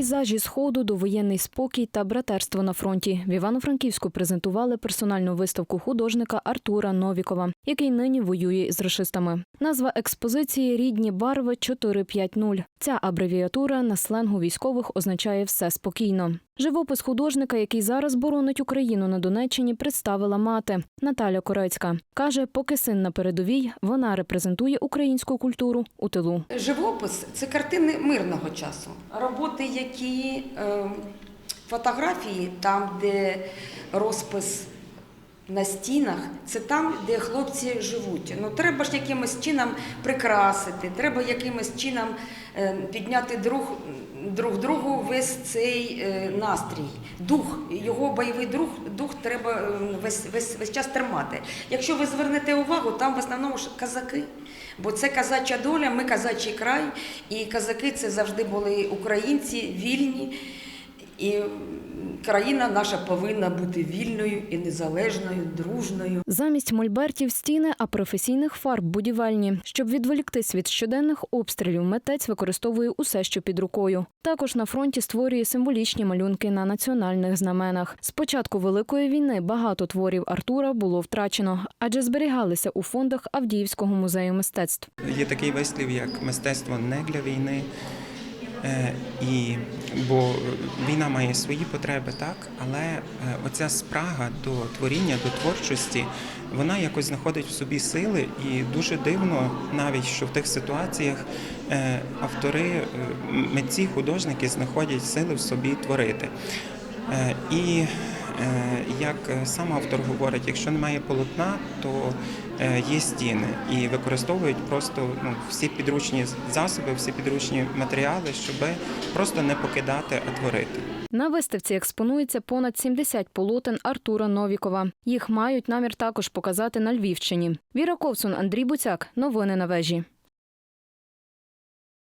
Пейзажі сходу, довоєнний спокій та братерство на фронті. В Івано-Франківську презентували персональну виставку художника Артура Новікова, який нині воює з рашистами. Назва експозиції Рідні барви 450. Ця абревіатура на сленгу військових означає все спокійно. Живопис художника, який зараз боронить Україну на Донеччині, представила мати Наталя Корецька. каже, поки син на передовій, вона репрезентує українську культуру у тилу. Живопис це картини мирного часу. Роботи, які е, фотографії, там, де розпис на стінах, це там, де хлопці живуть. Ну треба ж якимось чином прикрасити, треба якимось чином е, підняти друг, друг другу весь цей е, настрій, дух, його бойовий дух, дух треба е, весь, весь, весь час тримати. Якщо ви звернете увагу, там в основному ж казаки. Бо це казача доля, ми казачий край, і казаки це завжди були українці, вільні. І країна наша повинна бути вільною і незалежною, дружною. Замість мольбертів стіни, а професійних фарб будівельні. Щоб відволіктись від щоденних обстрілів, митець використовує усе, що під рукою. Також на фронті створює символічні малюнки на національних знаменах. З початку великої війни багато творів Артура було втрачено, адже зберігалися у фондах Авдіївського музею мистецтв. Є такий вислів, як мистецтво не для війни. Е, І, бо війна має свої потреби, так, але е, оця спрага до творіння, до творчості, вона якось знаходить в собі сили, і дуже дивно, навіть що в тих ситуаціях е, автори, митці, художники знаходять сили в собі творити. І як е, сам автор говорить, якщо немає полотна, то е, є стіни і використовують просто ну, всі підручні засоби, всі підручні матеріали, щоб просто не покидати, а творити. На виставці експонується понад 70 полотен Артура Новікова. Їх мають намір також показати на Львівщині. Віра Ковцун, Андрій Буцяк. Новини на вежі.